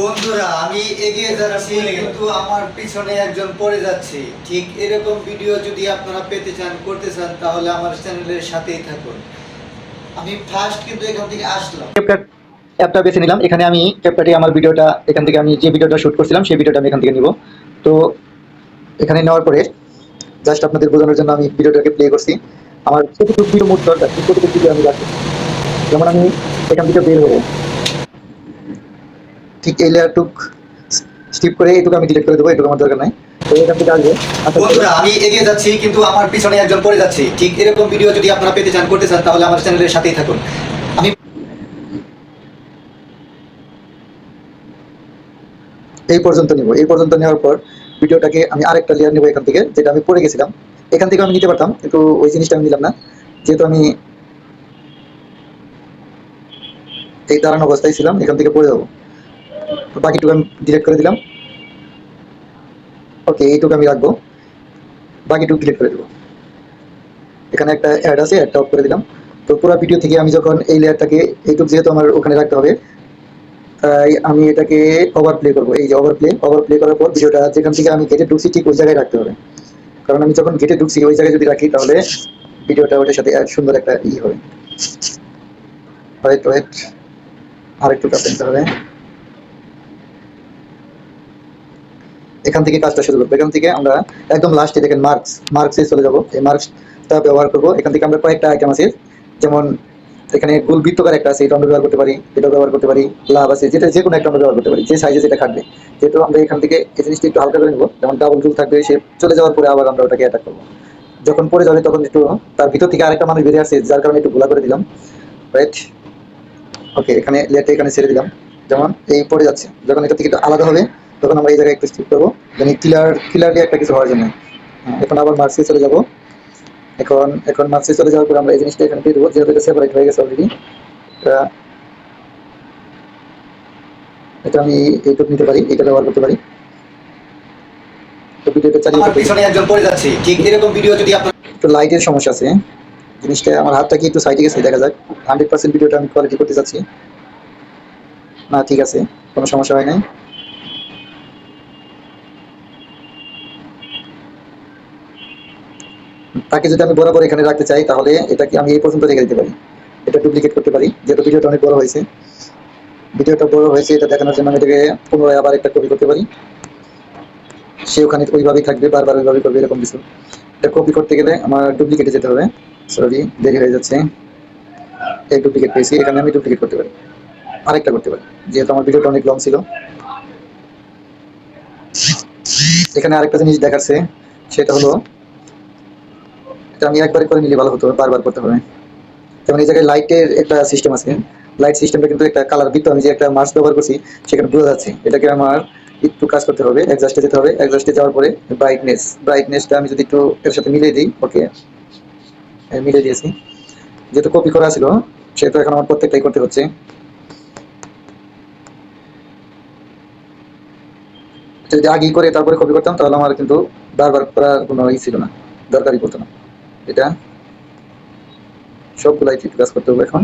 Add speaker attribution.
Speaker 1: বন্ধুরা, আমি এগিয়ে যাচ্ছি, কিন্তু আমার পিছনে একজন পড়ে যাচ্ছে। ঠিক এরকম ভিডিও যদি আপনারা পেতে চান, করতে চান, তাহলে আমার চ্যানেলের সাথেই থাকুন। আমি ফার্স্ট কিন্তু এখান থেকে আসলাম।
Speaker 2: অ্যাপটা বেছে নিলাম। এখানে আমি ক্যাপকাটে আমার ভিডিওটা এখান থেকে আমি যে ভিডিওটা শ্যুট করছিলাম, সেই ভিডিওটা আমি এখান থেকে নিব। তো এখানে নেওয়ার পরে জাস্ট আপনাদের বোঝানোর জন্য আমি ভিডিওটাকে প্লে করছি। আমার কতটুকু ভিডিও মুড দরকার কতটুকু ভিডিও আমি রাখি যেমন আমি এখান থেকে বের হব। ঠিক এই লেয়ারটুক স্টিপ করে এইটুকু আমি ডিলিট করে দেবো এটুকু আমার দরকার নাই। আচ্ছা
Speaker 1: বন্ধুরা আমি এগিয়ে যাচ্ছি কিন্তু আমার পিছনে একজন পড়ে যাচ্ছে। ঠিক এরকম ভিডিও যদি আপনারা পেতে চান করতে চান তাহলে আমার চ্যানেলের সাথেই থাকুন। আমি
Speaker 2: এই পর্যন্ত নিব। এই পর্যন্ত নেওয়ার পর ভিডিওটাকে আমি আরেকটা লেয়ার নেব এখান থেকে যেটা আমি পড়ে গেছিলাম। এখান থেকে আমি নিতে পারতাম কিন্তু ওই জিনিসটা আমি নিলাম না। যেহেতু আমি এই দাঁড়ানো অবস্থায় ছিলাম এখান থেকে পড়ে যাব। বাকিটুকু আমি ডিলেট করে দিলাম। ওকে এইটুকু আমি রাখব। বাকিটুকু ডিলেট করে দেবো। এখানে একটা অ্যাড আছে অ্যাডটা অফ করে দিলাম। তো পুরো ভিডিও থেকে আমি যখন এই লেয়ারটাকে এইটুকু যেহেতু আমার ওখানে রাখতে হবে, তাই আমি এটাকে ওভার প্লে করব। এই যে ওভার প্লে করার পর ভিডিওটা যেখান থেকে আমি গেটে ঢুকছি, ঠিক ওই জায়গায় রাখতে হবে। কারণ আমি যখন গেটে ঢুকছি, ওই জায়গায় যদি রাখি, তাহলে ভিডিওটা ওটার সাথে সুন্দর একটা ই হবে। ওয়েট ওয়েট আরেকটু কাপড় হবে। এখান থেকে কাজটা শুরু করব। এখান থেকে আমরা একদম লাস্টে দেখেন মার্কস মার্কসে চলে যাব। এই মার্কসটা ব্যবহার করব। এখান থেকে আমরা কয়েকটা আইটেম আছে, যেমন এখানে গোল বৃত্তকার একটা আছে, এটা আমরা ব্যবহার করতে পারি এটা ব্যবহার করতে পারি, লাভ আছে, যেটা যে কোনো একটা আমরা ব্যবহার করতে পারি, যে সাইজে যেটা খাটবে। যেহেতু আমরা এখান থেকে এই জিনিসটা একটু হালকা করে নেব, যেমন ডাবল টুল থাকবে, সে চলে যাওয়ার পরে আবার আমরা ওটাকে অ্যাটাক করব। যখন পড়ে যাবে তখন একটু তার ভিতর থেকে আরেকটা মানুষ বেরিয়ে আসছে, যার কারণে একটু গোলা করে দিলাম। রাইট ওকে এখানে লেটে এখানে ছেড়ে দিলাম। যেমন এই পড়ে যাচ্ছে। যখন এটা থেকে একটু আলাদা হবে তখন আমরা এই জায়গায় একটু স্টিপ করব। মানে ক্লিয়ার ক্লিয়ারলি একটা কিছু হওয়ার জন্য। হ্যাঁ, এখন আবার মার্কসে চলে যাব। এখন এখন মার্কসে চলে যাওয়ার পর আমরা এই জিনিসটা এখানে দিয়ে দেবো। যেহেতু এটা সেপারেট হয়ে গেছে অলরেডি এটা এটা আমি এইটুকু নিতে পারি এটা ব্যবহার করতে পারি। তো ভিডিওটা চালিয়ে
Speaker 1: আমার পিছনে একজন পড়ে যাচ্ছে। ঠিক এরকম ভিডিও যদি আপনারা
Speaker 2: একটু লাইটের সমস্যা আছে। জিনিসটা আমার হাতটা কি একটু সাইডে গেছে? দেখা যাক। হান্ড্রেড পার্সেন্ট ভিডিওটা আমি কোয়ালিটি করতে চাচ্ছি। না ঠিক আছে। কোনো সমস্যা হয় নাই। তাকে যদি আমি বরাবর এখানে রাখতে চাই, তাহলে এটাকে আমি এই পর্যন্ত রেখে দিতে পারি। এটা ডুপ্লিকেট করতে পারি। যেহেতু ভিডিওটা অনেক বড় হয়েছে। ভিডিওটা বড় হয়েছে, এটা দেখানোর জন্য আমি এটাকে পুনরায় আবার একটা কপি করতে পারি। সে ওখানে ওইভাবেই থাকবে, বারবার ওইভাবেই করবে, এরকম কিছু। এটা কপি করতে গেলে আমার ডুপ্লিকেটে যেতে হবে। সরি দেরি হয়ে যাচ্ছে। এই ডুপ্লিকেট পেয়েছি, এখানে আমি ডুপ্লিকেট করতে পারি। আরেকটা করতে পারি, যেহেতু আমার ভিডিওটা অনেক লং ছিল। এখানে আরেকটা জিনিস দেখাচ্ছে, সেটা হলো এটা আমি একবারে করে নিলে ভালো হতো, বারবার করতে হবে। যেমন এই জায়গায় লাইটের একটা সিস্টেম আছে লাইট সিস্টেমটা কিন্তু একটা কালার বৃত্ত, আমি যে একটা মার্কস ব্যবহার করছি, সেখানে বোঝা যাচ্ছে। এটাকে আমার একটু কাজ করতে হবে অ্যাডজাস্টে যেতে হবে। অ্যাডজাস্টে যাওয়ার পরে ব্রাইটনেস ব্রাইটনেসটা আমি যদি একটু এর সাথে মিলিয়ে দিই, ওকে মিলিয়ে দিয়েছি। যেহেতু কপি করা ছিল, সেহেতু এখন আমার প্রত্যেকটাই করতে হচ্ছে। যদি আগেই করে তারপরে কপি করতাম, তাহলে আমার কিন্তু বারবার করার কোনো ই ছিল না, দরকারই পড়তো না। এটা সবগুলাই ঠিক কাজ করতে হবে এখন।